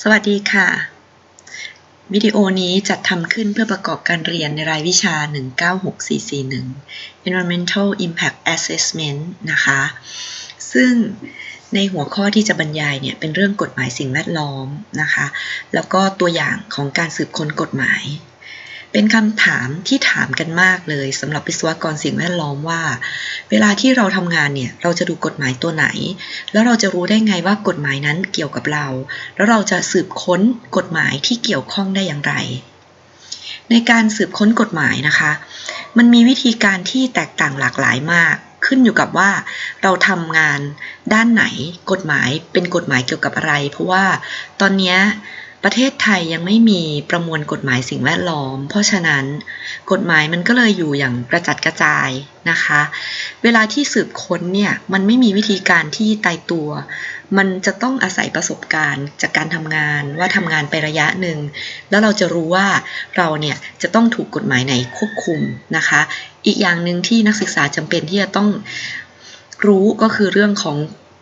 สวัสดีค่ะ วิดีโอนี้จัดทำขึ้นเพื่อประกอบการเรียนในรายวิชา 196441 Environmental Impact Assessment นะคะ ซึ่งในหัวข้อที่จะบรรยายเนี่ยเป็นเรื่องกฎหมายสิ่งแวดล้อมนะคะ แล้วก็ตัวอย่างของการสืบค้นกฎหมาย เป็นคำถามที่ถามกันมากเลยสำหรับวิศวกรสิ่งแวดล้อมว่า เวลาที่เราทำงานเนี่ยเราจะดูกฎหมายตัวไหน แล้วเราจะรู้ได้ไงว่ากฎหมายนั้นเกี่ยวกับเรา แล้วเราจะสืบค้นกฎหมายที่เกี่ยวข้องได้อย่างไร ในการสืบค้นกฎหมายนะคะ มันมีวิธีการที่แตกต่างหลากหลายมาก ขึ้นอยู่กับว่า เราทำงานด้านไหนกฎหมายเป็นกฎหมายเกี่ยวกับอะไร เพราะว่าตอนนี้ ประเทศไทยยังไม่มีประมวลกฎหมายสิ่งแวดล้อม เพราะฉะนั้นกฎหมายมันก็เลยอยู่อย่างกระจัดกระจายนะคะ เวลาที่สืบค้นเนี่ยมันไม่มีวิธีการที่ตายตัว มันจะต้องอาศัยประสบการณ์จากการทำงานว่าทำงานไประยะหนึ่ง แล้วเราจะรู้ว่าเราเนี่ยจะต้องถูกกฎหมายไหนควบคุมนะคะ อีกอย่างหนึ่งที่นักศึกษาจำเป็นที่จะต้องรู้ก็คือเรื่องของ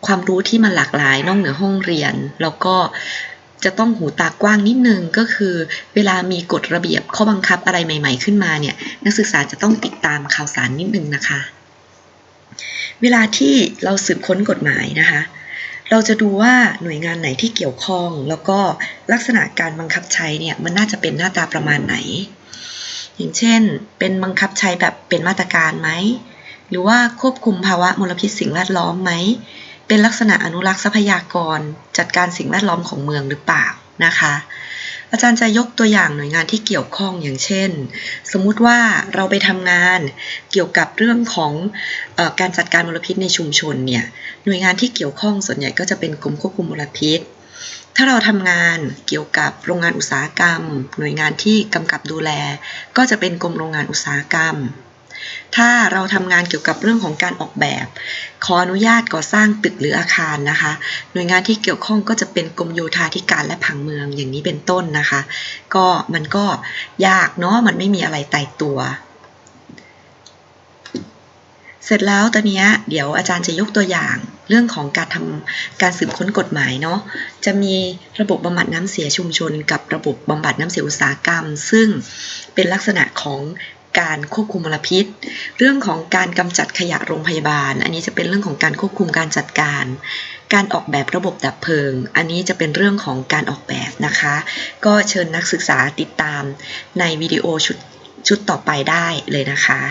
ความรู้ที่มันหลากหลายนอกเหนือห้องเรียน แล้วก็ จะต้องหูตากว้างนิดนึงก็คือ เวลามีกฎระเบียบข้อบังคับอะไรใหม่ ๆ ขึ้นมาเนี่ยนักศึกษาจะต้องติดตามข่าวสารนิดนึงนะคะ เวลาที่เราสืบค้นกฎหมายนะคะ เราจะดูว่าหน่วยงานไหนที่เกี่ยวข้อง แล้วก็ลักษณะการบังคับใช้เนี่ยมันน่าจะเป็นหน้าตาประมาณไหน อย่างเช่น เป็นบังคับใช้แบบเป็นมาตรการไหมหรือว่าควบคุมภาวะมลพิษสิ่งแวดล้อมไหม เป็นลักษณะอนุรักษ์ทรัพยากร จัดการสิ่งแวดล้อมของเมืองหรือเปล่านะคะ อาจารย์จะยกตัวอย่างหน่วยงานที่เกี่ยวข้องอย่างเช่น สมมุติว่าเราไปทำงานเกี่ยวกับเรื่องของออการจัดการมลพิษในชุมชนเนี่ยหน่วยงานที่เกี่ยวข้องส่วนใหญ่ก็จะเป็นกรมควบคุมมลพิษถ้าเราทำงานเกี่ยวกับโรงงานอุตสาหกรรม หน่วยงานที่กำกับดูแล ก็จะเป็นกรมโรงงานอุตสาหกรรม ถ้าเราทำงานเกี่ยวกับเรื่องของการออกแบบ ขออนุญาตก่อสร้างตึกหรืออาคารนะคะ หน่วยงานที่เกี่ยวข้องก็จะเป็นกรมโยธาธิการและผังเมืองอย่างนี้เป็นต้นนะคะ ก็มันก็ยากเนาะมันไม่มีอะไรตายตัว เสร็จแล้วตอนนี้เดี๋ยวอาจารย์จะยกตัวอย่างเรื่องของการทำการสืบค้นกฎหมายเนาะจะมีระบบบำบัดน้ำเสียชุมชน กับระบบบำบัดน้ำเสียอุตสาหกรรม ซึ่งเป็นลักษณะของ การควบคุมมลพิษ เรื่องของการกำจัดขยะโรงพยาบาล อันนี้จะเป็นเรื่องของการควบคุมการจัดการ การออกแบบระบบดับเพลิง อันนี้จะเป็นเรื่องของการออกแบบนะคะ ก็เชิญนักศึกษาติดตามในวิดีโอชุดชุดต่อไปได้เลยนะคะ